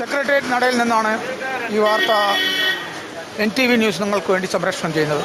Secretariat നടയിൽ നിന്നാണ് ഈ വാർത്ത എൻ ടി വി ന്യൂസ് നിങ്ങൾക്ക് വേണ്ടി സംപ്രേഷണം ചെയ്യുന്നത്.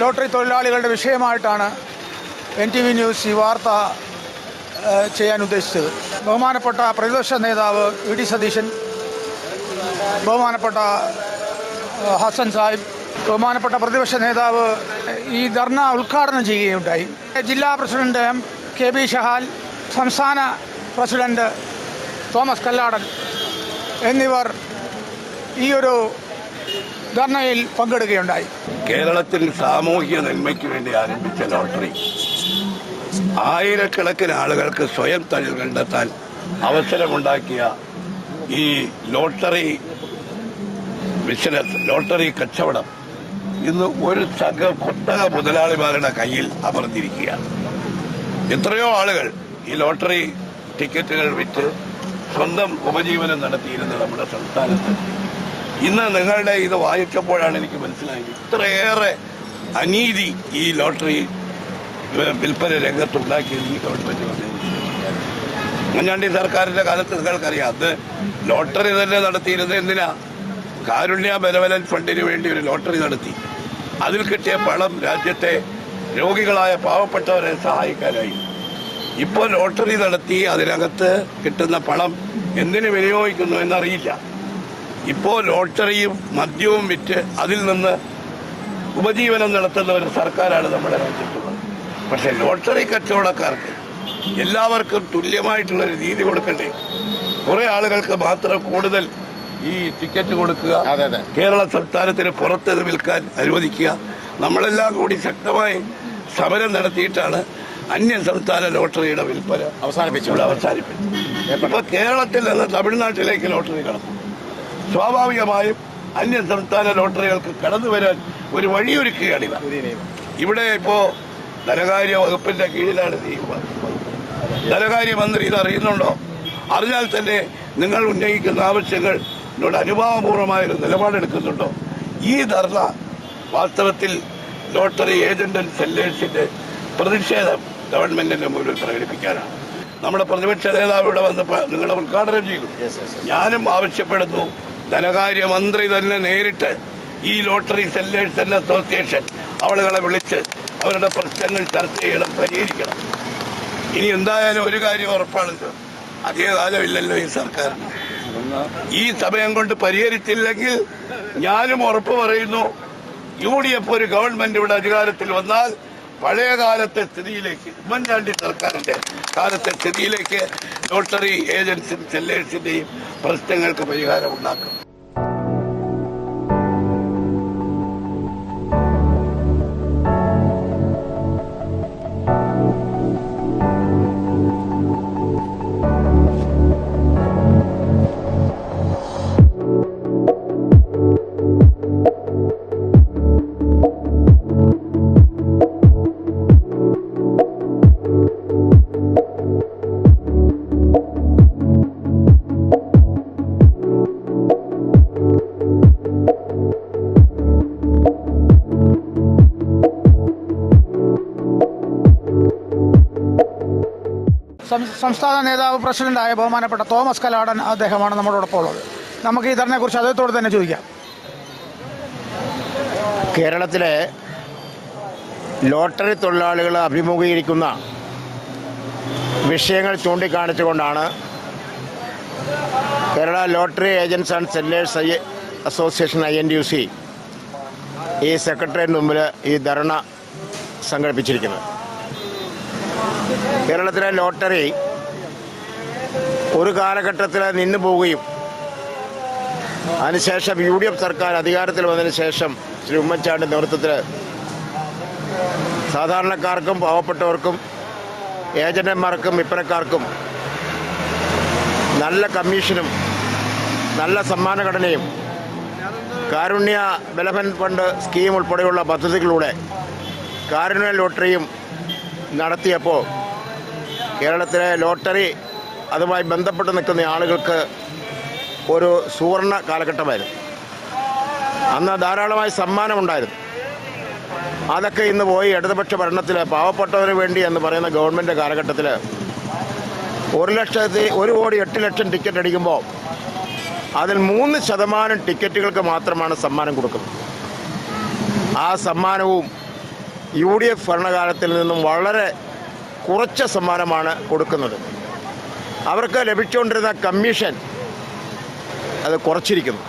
ലോട്ടറി തൊഴിലാളികളുടെ വിഷയമായിട്ടാണ് എൻ ടി വി ന്യൂസ് ഈ വാർത്ത ചെയ്യാൻ ഉദ്ദേശിച്ചത്. ബഹുമാനപ്പെട്ട പ്രതിപക്ഷ നേതാവ് വി ഡി സതീശൻ ബഹുമാനപ്പെട്ട ഹസൻ സാഹിബ് ബഹുമാനപ്പെട്ട പ്രതിപക്ഷ നേതാവ് ഈ ധർണ ഉദ്ഘാടനം ചെയ്യുകയുണ്ടായി. ജില്ലാ പ്രസിഡന്റ് കെ ബി ഷഹാൽ സംസ്ഥാന പ്രസിഡന്റ് തോമസ് കല്ലാടൻ എന്നിവർ ഈ ഒരു ധർണയിൽ പങ്കെടുക്കുകയുണ്ടായി. കേരളത്തിൽ സാമൂഹിക നന്മയ്ക്ക് വേണ്ടി ആരംഭിച്ച ലോട്ടറി. ആയിരക്കണക്കിന് ആളുകൾക്ക് സ്വയം തൊഴിൽ കണ്ടെത്താൻ അവസരമുണ്ടാക്കിയ ഈ ലോട്ടറി ബിസിനസ് ലോട്ടറി കച്ചവടം ഇന്ന് ഒരു സംഘ കുത്തക മുതലാളിമാരുടെ കയ്യിൽ അമർന്നിരിക്കുകയാണ്. എത്രയോ ആളുകൾ ഈ ലോട്ടറി ടിക്കറ്റുകൾ വിറ്റ് സ്വന്തം ഉപജീവനം നടത്തിയിരുന്ന നമ്മുടെ സംസ്ഥാനത്ത്. ഇന്ന് നിങ്ങളുടെ ഇത് വായിച്ചപ്പോഴാണ് എനിക്ക് മനസ്സിലായത്. ഇത്രയേറെ അനീതി ഈ ലോട്ടറി വിൽപ്പന രംഗത്തുണ്ടാക്കിയത് ഈ ഗവൺമെന്റ് മഞ്ഞാണ്ടി സർക്കാരിന്റെ കാലത്ത് നിങ്ങൾക്കറിയാം അന്ന് ലോട്ടറി തന്നെ നടത്തിയിരുന്നത് എന്തിനാ? കാരുണ്യ ബലവലൻ ഫണ്ടിന് വേണ്ടി ഒരു ലോട്ടറി നടത്തി. അതിൽ കിട്ടിയ പണം രാജ്യത്തെ രോഗികളായ പാവപ്പെട്ടവരെ സഹായിക്കാനായി. ഇപ്പോൾ ലോട്ടറി നടത്തി അതിനകത്ത് കിട്ടുന്ന പണം എന്തിനു വിനിയോഗിക്കുന്നു എന്നറിയില്ല. ഇപ്പോൾ ലോട്ടറിയും മദ്യവും വിറ്റ് അതിൽ നിന്ന് ഉപജീവനം നടത്തുന്ന ഒരു സർക്കാരാണ് നമ്മുടെ രാജ്യത്തുള്ളത്. പക്ഷെ ലോട്ടറി കച്ചവടക്കാർക്ക് എല്ലാവർക്കും തുല്യമായിട്ടുള്ള ഒരു രീതി കൊടുക്കണ്ടേ? കുറെ ആളുകൾക്ക് മാത്രം കൂടുതൽ ഈ ടിക്കറ്റ് കൊടുക്കുക കേരള സംസ്ഥാനത്തിന് പുറത്ത് വിൽക്കാൻ അനുവദിക്കുക. നമ്മളെല്ലാം കൂടി ശക്തമായി സമരം നടത്തിയിട്ടാണ് അന്യ സംസ്ഥാന ലോട്ടറിയുടെ വിൽപ്പന അവസാനിപ്പിച്ചു. അവസാനിപ്പിച്ചു ഇപ്പൊ കേരളത്തിൽ നിന്ന് തമിഴ്നാട്ടിലേക്ക് ലോട്ടറി കടന്നു. സ്വാഭാവികമായും അന്യ സംസ്ഥാന ലോട്ടറികൾക്ക് കടന്നു വരാൻ ഒരു വഴിയൊരുക്കുകയാണ് ഇവ. ഇവിടെ ഇപ്പോ ധനകാര്യ വകുപ്പിന്റെ കീഴിലാണ് ധനകാര്യ മന്ത്രി ഇത് അറിയുന്നുണ്ടോ? അറിഞ്ഞാൽ തന്നെ നിങ്ങൾ ഉന്നയിക്കുന്ന ആവശ്യങ്ങൾ എന്നോട് അനുഭാവപൂർവമായ ഒരു നിലപാടെടുക്കുന്നുണ്ടോ? ഈ ധർണ വാസ്തവത്തിൽ ലോട്ടറി ഏജന്റ് ആൻഡ് സെല്ലേഴ്സിന്റെ പ്രതിഷേധം ഗവൺമെന്റിന്റെ മുമ്പിൽ പ്രകടിപ്പിക്കാനാണ്. നമ്മുടെ പ്രതിപക്ഷ നേതാവ് ഇവിടെ വന്ന് നിങ്ങളെ ഉദ്ഘാടനം ചെയ്തു. ഞാനും ആവശ്യപ്പെടുന്നു. ധനകാര്യ മന്ത്രി തന്നെ നേരിട്ട് ഈ ലോട്ടറി സെല്ലേഴ്സ് ആൻഡ് അസോസിയേഷൻ ആളുകളെ വിളിച്ച് അവരുടെ പ്രശ്നങ്ങൾ ചർച്ച ചെയ്യണം പരിഹരിക്കണം. ഇനി എന്തായാലും ഒരു കാര്യം ഉറപ്പാണല്ലോ. അധികകാലമില്ലല്ലോ ഈ സർക്കാരിന് ഈ സമയം കൊണ്ട് പരിഹരിച്ചില്ലെങ്കിൽ ഞാനും ഉറപ്പ് പറയുന്നു. യു ഡി എഫ് ഒരു ഗവൺമെന്റ് ഇവിടെ അധികാരത്തിൽ വന്നാൽ പഴയ കാലത്തെ സ്ഥിതിയിലേക്ക് ഉമ്മൻചാണ്ടി സർക്കാരിന്റെ കാലത്തെ സ്ഥിതിയിലേക്ക് ലോട്ടറി ഏജൻസി സെല്ലേഴ്സിന്റെയും പ്രശ്നങ്ങൾക്ക് പരിഹാരം ഉണ്ടാക്കും. പ്രസിഡന്റായ ബഹുമാനപ്പെട്ട തോമസ് കലാടൻ അദ്ദേഹമാണ് നമ്മളോടൊപ്പം ഉള്ളത്. നമുക്ക് ഈ ധർണയെക്കുറിച്ച് അദ്ദേഹത്തോട് തന്നെ ചോദിക്കാം. കേരളത്തിലെ ലോട്ടറി തൊഴിലാളികൾ അഭിമുഖീകരിക്കുന്ന വിഷയങ്ങൾ ചൂണ്ടിക്കാണിച്ചുകൊണ്ടാണ് Kerala lottery agents and sellers I association I N U C ഈ സെക്രട്ടറിയേറ്റിന് മുമ്പിൽ ഈ ധർണ സംഘടിപ്പിച്ചിരിക്കുന്നത്. കേരളത്തിലെ ലോട്ടറി ഒരു കാലഘട്ടത്തിൽ നിന്നു പോവുകയും. അതിനുശേഷം യു ഡി എഫ് സർക്കാർ അധികാരത്തിൽ വന്നതിന് ശേഷം ശ്രീ ഉമ്മൻചാണ്ടി നേതൃത്വത്തിൽ സാധാരണക്കാർക്കും പാവപ്പെട്ടവർക്കും ഏജന്റന്മാർക്കും വിൽപ്പനക്കാർക്കും നല്ല കമ്മീഷനും നല്ല സമ്മാനഘടനയും കാരുണ്യ ബലഭൻ ഫണ്ട് സ്കീം ഉൾപ്പെടെയുള്ള പദ്ധതികളിലൂടെ കാരുണ്യ ലോട്ടറിയും നടത്തിയപ്പോൾ കേരളത്തിലെ ലോട്ടറി അതുമായി ബന്ധപ്പെട്ട് നിൽക്കുന്ന ആളുകൾക്ക് ഒരു സുവർണ കാലഘട്ടമായിരുന്നു. അന്ന് ധാരാളമായി സമ്മാനമുണ്ടായിരുന്നു അതൊക്കെ ഇന്ന് പോയി ഇടതുപക്ഷ ഭരണത്തിൽ പാവപ്പെട്ടവന് വേണ്ടി എന്ന് പറയുന്ന ഗവൺമെന്റ് കാലഘട്ടത്തിൽ ഒരു ലക്ഷത്തി ഒരു കോടി എട്ട് ലക്ഷം ടിക്കറ്റ് അടിക്കുമ്പോൾ അതിൽ മൂന്ന് ശതമാനം ടിക്കറ്റുകൾക്ക് മാത്രമാണ് സമ്മാനം കൊടുക്കുന്നത്. ആ സമ്മാനവും യു ഡി എഫ് ഭരണകാലത്തിൽ നിന്നും വളരെ കുറച്ച സമ്മാനമാണ് കൊടുക്കുന്നത്. അവർക്ക് ലഭിച്ചുകൊണ്ടിരുന്ന കമ്മീഷൻ അത് കുറച്ചിരിക്കുന്നു.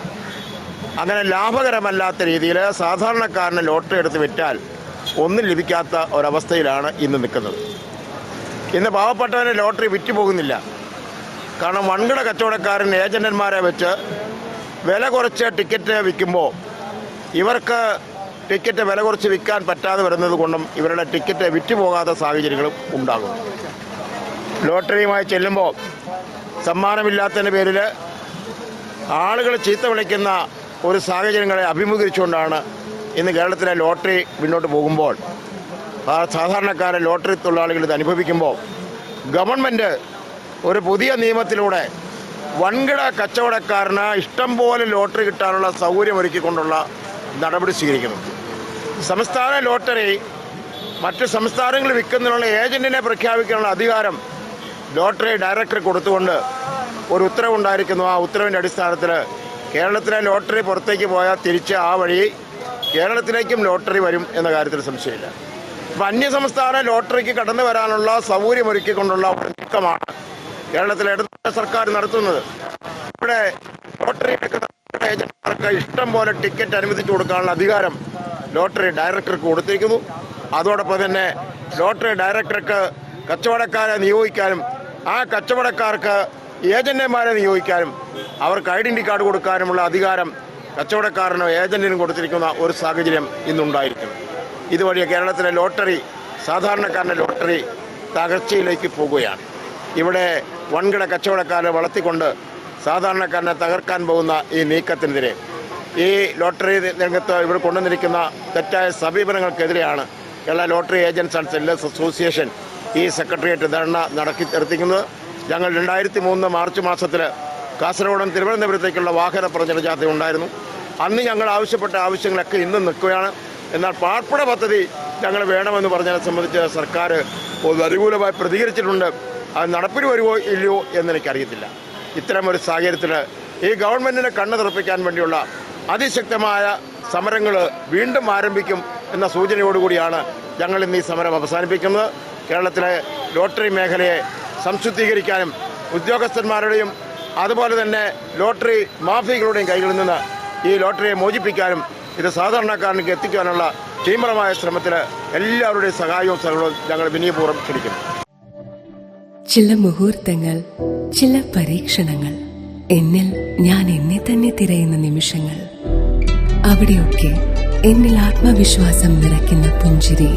അങ്ങനെ ലാഭകരമല്ലാത്ത രീതിയിൽ സാധാരണക്കാരന് ലോട്ടറി എടുത്ത് വിറ്റാൽ ഒന്നും ലഭിക്കാത്ത ഒരവസ്ഥയിലാണ് ഇന്ന് നിൽക്കുന്നത്. ഇന്ന് പാവപ്പെട്ടവന് ലോട്ടറി വിറ്റു പോകുന്നില്ല. കാരണം വൻകിട കച്ചവടക്കാരൻ ഏജന്റന്മാരെ വെച്ച് വില കുറച്ച് ടിക്കറ്റ് വിൽക്കുമ്പോൾ ഇവർക്ക് ടിക്കറ്റ് വില കുറച്ച് വിൽക്കാൻ പറ്റാതെ വരുന്നത് കൊണ്ടും ഇവരുടെ ടിക്കറ്റ് വിറ്റ് പോകാത്ത സാഹചര്യങ്ങളും ഉണ്ടാകും. ലോട്ടറിയുമായി ചെല്ലുമ്പോൾ സമ്മാനമില്ലാത്തതിന്റെ പേരിൽ ആളുകൾ ചീത്ത വിളിക്കുന്ന ഒരു സാഹചര്യങ്ങളെ അഭിമുഖീകരിച്ചുകൊണ്ടാണ് ഇന്ന് കേരളത്തിലെ ലോട്ടറി മുന്നോട്ട് പോകുമ്പോൾ സാധാരണക്കാരെ ലോട്ടറി തൊഴിലാളികൾ ഇത് അനുഭവിക്കുമ്പോൾ ഗവൺമെന്റ് ഒരു പുതിയ നിയമത്തിലൂടെ വൻകിട കച്ചവടക്കാരന് ഇഷ്ടം പോലെ ലോട്ടറി കിട്ടാനുള്ള സൗകര്യം ഒരുക്കിക്കൊണ്ടുള്ള നടപടി സ്വീകരിക്കുന്നു. സംസ്ഥാന ലോട്ടറി മറ്റ് സംസ്ഥാനങ്ങളിൽ വിൽക്കുന്നതിനുള്ള ഏജന്റിനെ പ്രഖ്യാപിക്കാനുള്ള അധികാരം ലോട്ടറി ഡയറക്ടർ കൊടുത്തുകൊണ്ട് ഒരു ഉത്തരവുണ്ടായിരിക്കുന്നു. ആ ഉത്തരവിന്റെ അടിസ്ഥാനത്തിൽ കേരളത്തിലെ ലോട്ടറി പുറത്തേക്ക് പോയാൽ തിരിച്ച് ആ വഴി കേരളത്തിലേക്കും ലോട്ടറി വരും എന്ന കാര്യത്തിൽ സംശയമില്ല. അപ്പം അന്യസംസ്ഥാന ലോട്ടറിക്ക് കടന്നു വരാനുള്ള സൗകര്യമൊരുക്കിക്കൊണ്ടുള്ള ഒരു നീക്കമാണ് കേരളത്തിലെ ഇടതുപക്ഷ സർക്കാർ നടത്തുന്നത്. ഇവിടെ ലോട്ടറി എടുക്കുന്ന ഏജന്റുമാർക്ക് ഇഷ്ടം പോലെ ടിക്കറ്റ് അനുവദിച്ചു കൊടുക്കാനുള്ള അധികാരം ലോട്ടറി ഡയറക്ടർക്ക് കൊടുത്തിരിക്കുന്നു. അതോടൊപ്പം തന്നെ ലോട്ടറി ഡയറക്ടർക്ക് കച്ചവടക്കാരെ നിയോഗിക്കാനും ആ കച്ചവടക്കാർക്ക് ഏജന്റുമാരെ നിയോഗിക്കാനും അവർക്ക് ഐഡന്റി കാർഡ് കൊടുക്കാനുമുള്ള അധികാരം കച്ചവടക്കാരനോ ഏജന്റിനും കൊടുത്തിരിക്കുന്ന ഒരു സാഹചര്യം ഇന്നുണ്ടായിരിക്കുന്നു ഇതുവഴി കേരളത്തിലെ ലോട്ടറി സാധാരണക്കാരന്റെ ലോട്ടറി തകർച്ചയിലേക്ക് പോകുകയാണ്. ഇവിടെ വൻകിട കച്ചവടക്കാരെ വളർത്തിക്കൊണ്ട് സാധാരണക്കാരനെ തകർക്കാൻ പോകുന്ന ഈ നീക്കത്തിനെതിരെ ഈ ലോട്ടറി രംഗത്ത് ഇവർ കൊണ്ടുവന്നിരിക്കുന്ന തെറ്റായ സമീപനങ്ങൾക്കെതിരെയാണ് Kerala lottery agents and sellers association ഈ സെക്രട്ടേറിയറ്റ് ധർണ നടക്കി നിർത്തിക്കുന്നത് ഞങ്ങൾ രണ്ടായിരത്തി മൂന്ന് മാർച്ച് മാസത്തിൽ കാസർഗോഡും തിരുവനന്തപുരത്തേക്കുള്ള വാഹന പ്രചരണ ജാഥ ഉണ്ടായിരുന്നു. അന്ന് ഞങ്ങൾ ആവശ്യപ്പെട്ട ആവശ്യങ്ങളൊക്കെ ഇന്നും നിൽക്കുകയാണ്. എന്നാൽ പാർപ്പിട പദ്ധതി ഞങ്ങൾ വേണമെന്ന് പറഞ്ഞതിനെ സംബന്ധിച്ച് സർക്കാർ അനുകൂലമായി പ്രതികരിച്ചിട്ടുണ്ട്. അത് നടപ്പിൽ വരുമോ ഇല്ലയോ എന്ന് എനിക്കറിയത്തില്ല ഇത്തരം ഒരു സാഹചര്യത്തിൽ ഈ ഗവൺമെന്റിനെ കണ്ണു തുറപ്പിക്കാൻ വേണ്ടിയുള്ള അതിശക്തമായ സമരങ്ങൾ വീണ്ടും ആരംഭിക്കും എന്ന സൂചനയോടുകൂടിയാണ് ഞങ്ങൾ ഇന്ന് ഈ സമരം അവസാനിപ്പിക്കുന്നത്. കേരളത്തിലെ ലോട്ടറി മേഖലയെ സംശുദ്ധീകരിക്കാനും ഉദ്യോഗസ്ഥന്മാരുടെയും അതുപോലെ തന്നെ ലോട്ടറി മാഫിയകളുടെയും കൈകളിൽ നിന്ന് ഈ ലോട്ടറിയെ മോചിപ്പിക്കാനും ഇത് സാധാരണക്കാരനിലേക്ക് എത്തിക്കാനുള്ള തീവ്രമായ ശ്രമത്തിൽ എല്ലാവരുടെയും സഹായവും സഹകരണവും ഞങ്ങൾ വിനയപൂർവം ക്ഷണിക്കുന്നു. ചില മുഹൂർത്തങ്ങൾ ചില പരീക്ഷണങ്ങൾ എന്നിൽ ഞാൻ എന്നെ തന്നെ തിരയുന്ന നിമിഷങ്ങൾ. അവിടെയൊക്കെ എന്നിൽ ആത്മവിശ്വാസം നിറയ്ക്കുന്ന പുഞ്ചിരി.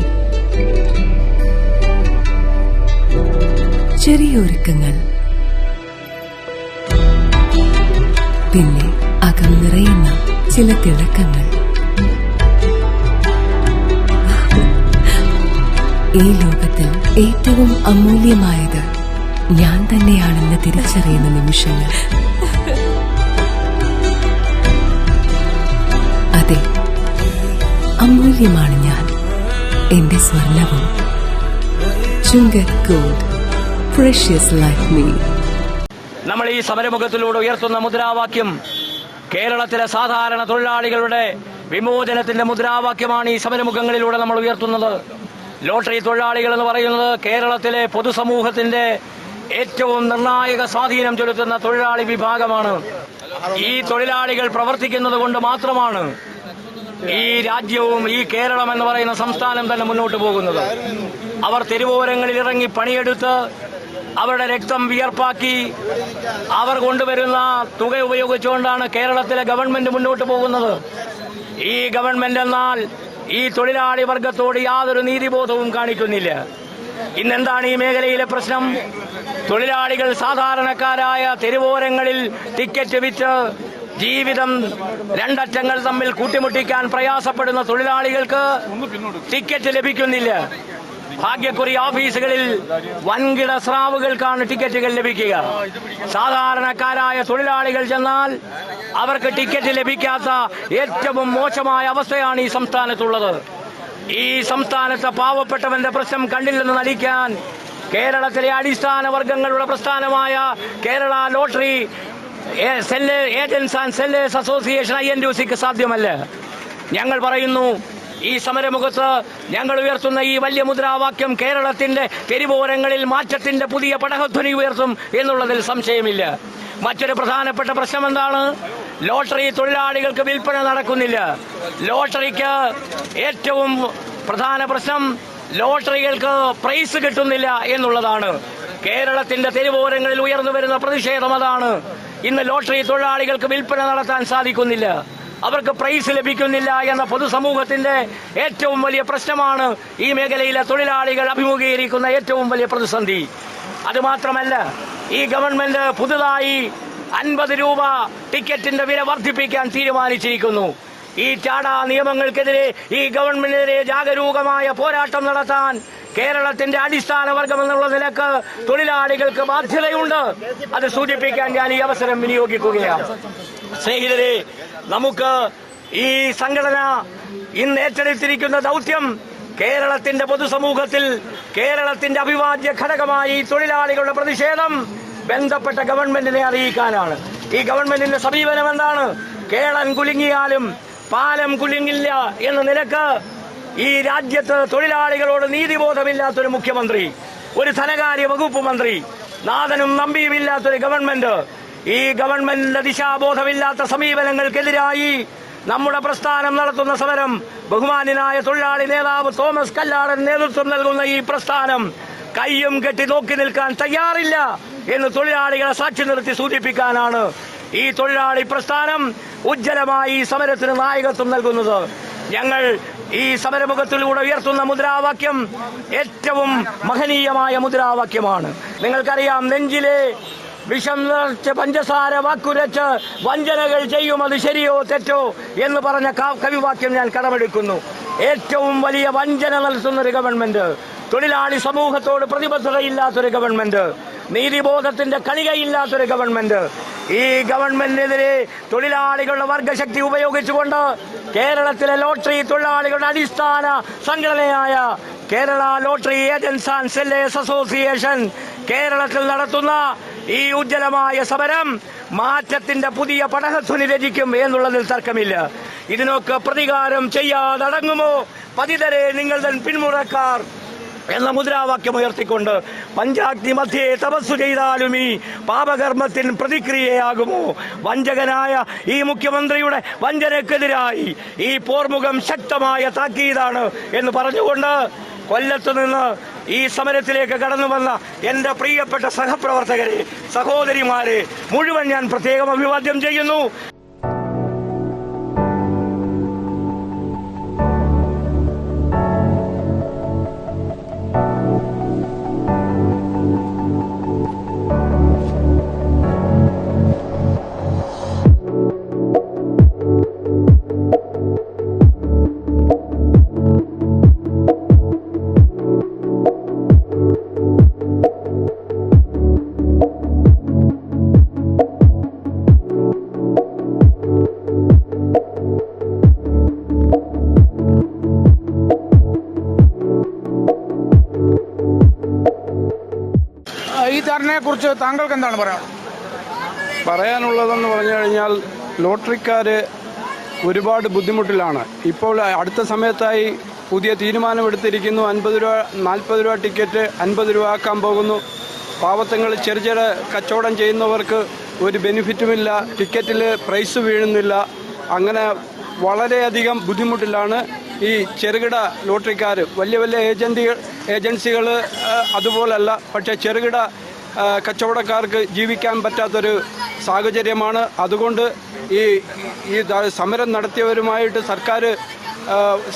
ചെറിയൊരുക്കങ്ങൾ. പിന്നെ അകം നിറയുന്ന ചില തിളക്കങ്ങൾ. ഈ ലോകത്തിൽ ഏറ്റവും അമൂല്യമായത് ഞാൻ തന്നെയാണെന്ന് തിരിച്ചറിയുന്ന നിമിഷങ്ങൾ. അതെ അമൂല്യമാണ് ഞാൻ. എന്റെ സ്വർണവും ചുങ്കത് ലൈഫ് me. നമ്മൾ ഈ സമരമുഖത്തിലൂടെ ഉയർത്തുന്ന മുദ്രാവാക്യം കേരളത്തിലെ സാധാരണ തൊഴിലാളികളുടെ വിമോചനത്തിന്റെ മുദ്രാവാക്യമാണ് ഈ സമരമുഖങ്ങളിലൂടെ നമ്മൾ ഉയർത്തുന്നത്. ലോട്ടറി തൊഴിലാളികൾ എന്ന് പറയുന്നത് കേരളത്തിലെ പൊതുസമൂഹത്തിന്റെ ഏറ്റവും നിർണായക സ്വാധീനം ചെലുത്തുന്ന തൊഴിലാളി വിഭാഗമാണ്. ഈ തൊഴിലാളികൾ പ്രവർത്തിക്കുന്നത് കൊണ്ട് മാത്രമാണ് ഈ രാജ്യവും ഈ കേരളം എന്ന് പറയുന്ന സംസ്ഥാനം തന്നെ മുന്നോട്ട് പോകുന്നത്. അവർ തെരുവോരങ്ങളിൽ ഇറങ്ങി പണിയെടുത്ത് അവരുടെ രക്തം വിയർപ്പാക്കി അവർ കൊണ്ടുവരുന്ന തുക ഉപയോഗിച്ചുകൊണ്ടാണ് കേരളത്തിലെ ഗവൺമെന്റ് മുന്നോട്ട് പോകുന്നത്. ഈ ഗവൺമെന്റ് എന്നാൽ ഈ തൊഴിലാളി വർഗത്തോട് യാതൊരു നീതിബോധവും കാണിക്കുന്നില്ല. ഇന്നെന്താണ് ഈ മേഖലയിലെ പ്രശ്നം? തൊഴിലാളികൾ സാധാരണക്കാരായ തെരുവോരങ്ങളിൽ ടിക്കറ്റ് വിറ്റ് ജീവിതം രണ്ടറ്റങ്ങൾ തമ്മിൽ കൂട്ടിമുട്ടിക്കാൻ പ്രയാസപ്പെടുന്ന തൊഴിലാളികൾക്ക് ടിക്കറ്റ് ലഭിക്കുന്നില്ല. ഭാഗ്യക്കുറി ഓഫീസുകളിൽ വൻകിട സ്രാവുകൾക്കാണ് ടിക്കറ്റുകൾ ലഭിക്കുക. സാധാരണക്കാരായ തൊഴിലാളികൾ ചെന്നാൽ അവർക്ക് ടിക്കറ്റ് ലഭിക്കാത്ത ഏറ്റവും മോശമായ അവസ്ഥയാണ് ഈ സംസ്ഥാനത്തുള്ളത്. ഈ സംസ്ഥാനത്തെ പാവപ്പെട്ടവന്റെ പ്രശ്നം കണ്ടില്ലെന്ന് നടിക്കാൻ കേരളത്തിലെ അടിസ്ഥാന വർഗങ്ങളുടെ പ്രസ്ഥാനമായ Kerala lottery sell agents and sellers association I N D സിക്ക് സാധ്യമല്ല. ഞങ്ങൾ പറയുന്നു ഈ സമരമുഖത്ത് ഞങ്ങൾ ഉയർത്തുന്ന ഈ വലിയ മുദ്രാവാക്യം കേരളത്തിന്റെ തെരുവോരങ്ങളിൽ മാറ്റത്തിന്റെ പുതിയ പടഹധ്വനി ഉയർത്തും എന്നുള്ളതിൽ സംശയമില്ല. മറ്റൊരു പ്രധാനപ്പെട്ട പ്രശ്നം എന്താണ് ലോട്ടറി തൊഴിലാളികൾക്ക് വിൽപ്പന നടക്കുന്നില്ല. ലോട്ടറിക്ക് ഏറ്റവും പ്രധാന പ്രശ്നം ലോട്ടറികൾക്ക് പ്രൈസ് കിട്ടുന്നില്ല എന്നുള്ളതാണ്. കേരളത്തിന്റെ തെരുവോരങ്ങളിൽ ഉയർന്നു വരുന്ന പ്രതിഷേധം അതാണ്. ഇന്ന് ലോട്ടറി തൊഴിലാളികൾക്ക് വിൽപ്പന നടത്താൻ സാധിക്കുന്നില്ല. അവർക്ക് പ്രൈസ് ലഭിക്കുന്നില്ല എന്ന പൊതുസമൂഹത്തിന്റെ ഏറ്റവും വലിയ പ്രശ്നമാണ് ഈ മേഖലയിലെ തൊഴിലാളികൾ അഭിമുഖീകരിക്കുന്ന ഏറ്റവും വലിയ പ്രതിസന്ധി. അതുമാത്രമല്ല ഈ ഗവൺമെന്റ് പുതുതായി അൻപത് രൂപ ടിക്കറ്റിന്റെ വില വർദ്ധിപ്പിക്കാൻ തീരുമാനിച്ചിരിക്കുന്നു. ഈ ചാടാ നിയമങ്ങൾക്കെതിരെ ഈ ഗവൺമെന്റിനെതിരെ ജാഗരൂകമായ പോരാട്ടം നടത്താൻ കേരളത്തിന്റെ അടിസ്ഥാന വർഗം എന്നുള്ള നിലയ്ക്ക് തൊഴിലാളികൾക്ക് ബാധ്യതയുണ്ട്. അത് സൂചിപ്പിക്കാൻ ഞാൻ ഈ അവസരം വിനിയോഗിക്കുകയാണ്. സ്നേഹിതരെ നമുക്ക് ഈ സംഘടന ഇന്ന് ഏറ്റെടുത്തിരിക്കുന്ന ദൗത്യം കേരളത്തിന്റെ പൊതുസമൂഹത്തിൽ കേരളത്തിന്റെ അവിഭാജ്യ ഘടകമായി തൊഴിലാളികളുടെ പ്രതിഷേധം ബന്ധപ്പെട്ട ഗവൺമെന്റിനെ അറിയിക്കാനാണ്. ഈ ഗവൺമെന്റിന്റെ സമീപനം എന്താണ്? കേളൻ കുലുങ്ങിയാലും പാലം കുലുങ്ങില്ല എന്ന നിലയ്ക്ക് ഈ രാജ്യത്ത് തൊഴിലാളികളോട് നീതിബോധമില്ലാത്തൊരു മുഖ്യമന്ത്രി ഒരു ധനകാര്യ വകുപ്പ് മന്ത്രി നാഥനും നമ്പിയുമില്ലാത്തൊരു ഗവൺമെന്റ് ഈ ഗവൺമെന്റിന്റെ ദിശാബോധമില്ലാത്ത സമീപനങ്ങൾക്കെതിരായി നമ്മുടെ പ്രസ്ഥാനം നടത്തുന്ന സമരം ബഹുമാന്യനായ തൊഴിലാളി നേതാവ് തോമസ് കല്ലാടൻ നേതൃത്വം നൽകുന്ന ഈ പ്രസ്ഥാനം കയ്യും കെട്ടി നോക്കി നിൽക്കാൻ തയ്യാറില്ല എന്ന് തൊഴിലാളികളെ സാക്ഷി നിർത്തി സൂചിപ്പിക്കാനാണ് ഈ തൊഴിലാളി പ്രസ്ഥാനം ഉജ്ജ്വലമായി സമരത്തിന് നായകത്വം നൽകുന്നത്. ഞങ്ങൾ ഈ സമരമുഖത്തിലൂടെ ഉയർത്തുന്ന മുദ്രാവാക്യം ഏറ്റവും മഹനീയമായ മുദ്രാവാക്യമാണ്. നിങ്ങൾക്കറിയാം നെഞ്ചിലെ വിഷം നിറച്ച് പഞ്ചസാര വാക്കുരച്ച് വഞ്ചനകൾ ചെയ്യും അത് ശരിയോ തെറ്റോ എന്ന് പറഞ്ഞ കവിവാക്യം ഞാൻ കടമെടുക്കുന്നു. ഏറ്റവും വലിയ വഞ്ചന നടത്തുന്ന ഒരു ഗവൺമെന്റ് തൊഴിലാളി സമൂഹത്തോട് പ്രതിബദ്ധതയില്ലാത്തൊരു ഗവൺമെന്റ് നീതിബോധത്തിന്റെ കണികയില്ലാത്തൊരു ഗവൺമെന്റ്. ഈ ഗവൺമെന്റിനെതിരെ തൊഴിലാളികളുടെ വർഗശക്തി ഉപയോഗിച്ചുകൊണ്ട് കേരളത്തിലെ ലോട്ടറി തൊഴിലാളികളുടെ അടിസ്ഥാന സംഘടനയായ Kerala lottery agents and sellers association കേരളത്തിൽ നടത്തുന്ന ഈ ഉജ്ജ്വലമായ സമരം മാറ്റത്തിന്റെ പുതിയ പടഹധ്വനി രചിക്കും എന്നുള്ളതിൽ തർക്കമില്ല. ഇതിനൊക്കെ പ്രതികാരം ചെയ്യാതടങ്ങുമോ? പതിതരെ നിങ്ങൾ പിന്മുറക്കാർ എന്ന മുദ്രാവാക്യം ഉയർത്തിക്കൊണ്ട് പഞ്ചാഗ്നി മധ്യേ തപസ്സു ചെയ്താലും ഈ പാപകർമ്മത്തിന് പ്രതിക്രിയയാകുമോ? വഞ്ചകനായ ഈ മുഖ്യമന്ത്രിയുടെ വഞ്ചനക്കെതിരായി ഈ പോർമുഖം ശക്തമായ താക്കീതാണ് എന്ന് പറഞ്ഞുകൊണ്ട് കൊല്ലത്ത് നിന്ന് ഈ സമരത്തിലേക്ക് കടന്നു വന്ന എന്റെ പ്രിയപ്പെട്ട സഹപ്രവർത്തകരെ സഹോദരിമാരെ മുഴുവൻ ഞാൻ പ്രത്യേകം അഭിവാദ്യം ചെയ്യുന്നു. ധർണയെക്കുറിച്ച് താങ്കൾക്ക് എന്താണ് പറയാൻ പറയാനുള്ളതെന്ന് പറഞ്ഞു കഴിഞ്ഞാൽ ലോട്ടറിക്കാർ ഒരുപാട് ബുദ്ധിമുട്ടിലാണ്. ഇപ്പോൾ അടുത്ത സമയത്തായി പുതിയ തീരുമാനമെടുത്തിരിക്കുന്നു. അൻപത് രൂപ നാൽപ്പത് രൂപ ടിക്കറ്റ് അൻപത് രൂപ ആക്കാൻ പോകുന്നു. പാവത്തങ്ങൾ ചെറിയ ചെറിയ കച്ചവടം ചെയ്യുന്നവർക്ക് ഒരു ബെനിഫിറ്റുമില്ല. ടിക്കറ്റിൽ പ്രൈസ് വീഴുന്നില്ല. അങ്ങനെ വളരെയധികം ബുദ്ധിമുട്ടിലാണ് ഈ ചെറുകിട ലോട്ടറിക്കാർ വലിയ വലിയ ഏജൻസികൾ ഏജൻസികൾ അതുപോലല്ല. പക്ഷേ ചെറുകിട കച്ചവടക്കാർക്ക് ജീവിക്കാൻ പറ്റാത്തൊരു സാഹചര്യമാണ്. അതുകൊണ്ട് ഈ ഈ സമരം നടത്തിയവരുമായിട്ട് സർക്കാർ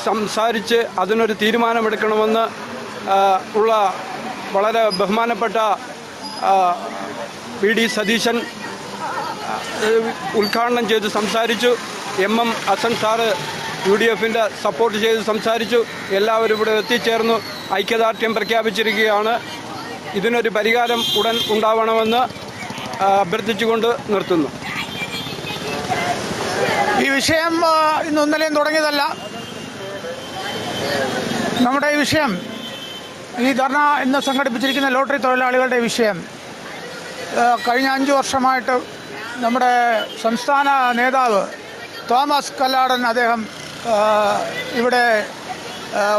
സംസാരിച്ച് അതിനൊരു തീരുമാനമെടുക്കണമെന്ന് ഉള്ള വളരെ ബഹുമാനപ്പെട്ട പി ഡി സതീശൻ ഉദ്ഘാടനം ചെയ്ത് സംസാരിച്ചു. M M Hassan sir U D എഫിന്റെ സപ്പോർട്ട് ചെയ്ത് സംസാരിച്ചു. എല്ലാവരും ഇവിടെ എത്തിച്ചേർന്നു. ഐക്യദാർഢ്യം പ്രഖ്യാപിച്ചിരിക്കുകയാണ്. ഇതിനൊരു പരിഹാരം ഉടൻ ഉണ്ടാവണമെന്ന് അഭ്യർത്ഥിച്ചുകൊണ്ട് നിർത്തുന്നു. ഈ വിഷയം ഇന്ന് ഇന്നും ഇന്നലെയും തുടങ്ങിയതല്ല. നമ്മുടെ ഈ വിഷയം ഈ ധർണ ഇന്ന് സംഘടിപ്പിച്ചിരിക്കുന്ന ലോട്ടറി തൊഴിലാളികളുടെ വിഷയം കഴിഞ്ഞ അഞ്ച് വർഷമായിട്ട് നമ്മുടെ സംസ്ഥാന നേതാവ് തോമസ് കല്ലാടൻ അദ്ദേഹം ഇവിടെ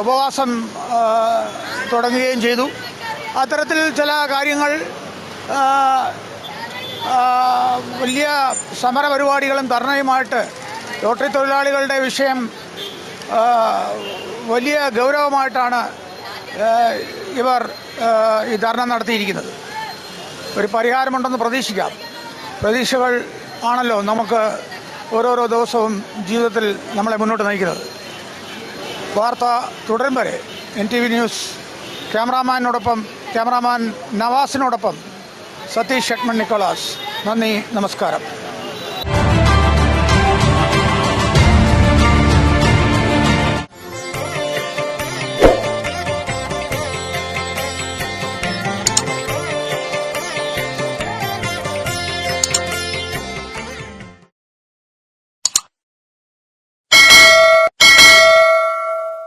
ഉപവാസം തുടങ്ങുകയും ചെയ്തു. അത്തരത്തിൽ ചില കാര്യങ്ങൾ വലിയ സമര വലിയ സമരപരിപാടികളും ധർണയുമായിട്ട് ലോട്ടറി തൊഴിലാളികളുടെ വിഷയം വലിയ ഗൗരവമായിട്ടാണ് ഇവർ ഈ ധർണ നടത്തിയിരിക്കുന്നത്. ഒരു പരിഹാരമുണ്ടെന്ന് പ്രതീക്ഷിക്കാം. പ്രതീക്ഷകൾ ആണല്ലോ നമുക്ക് ഓരോരോ ദിവസവും ജീവിതത്തിൽ നമ്മളെ മുന്നോട്ട് നയിക്കുന്നത്. വാർത്ത തുടരും വരെ. എൻ ടി വി ന്യൂസ് ക്യാമറാമാനോടൊപ്പം ക്യാമറാമാൻ നവാസിനോടൊപ്പം സതീഷ് ഷെക്മൺ നിക്കോളാസ്. നന്ദി നമസ്കാരം.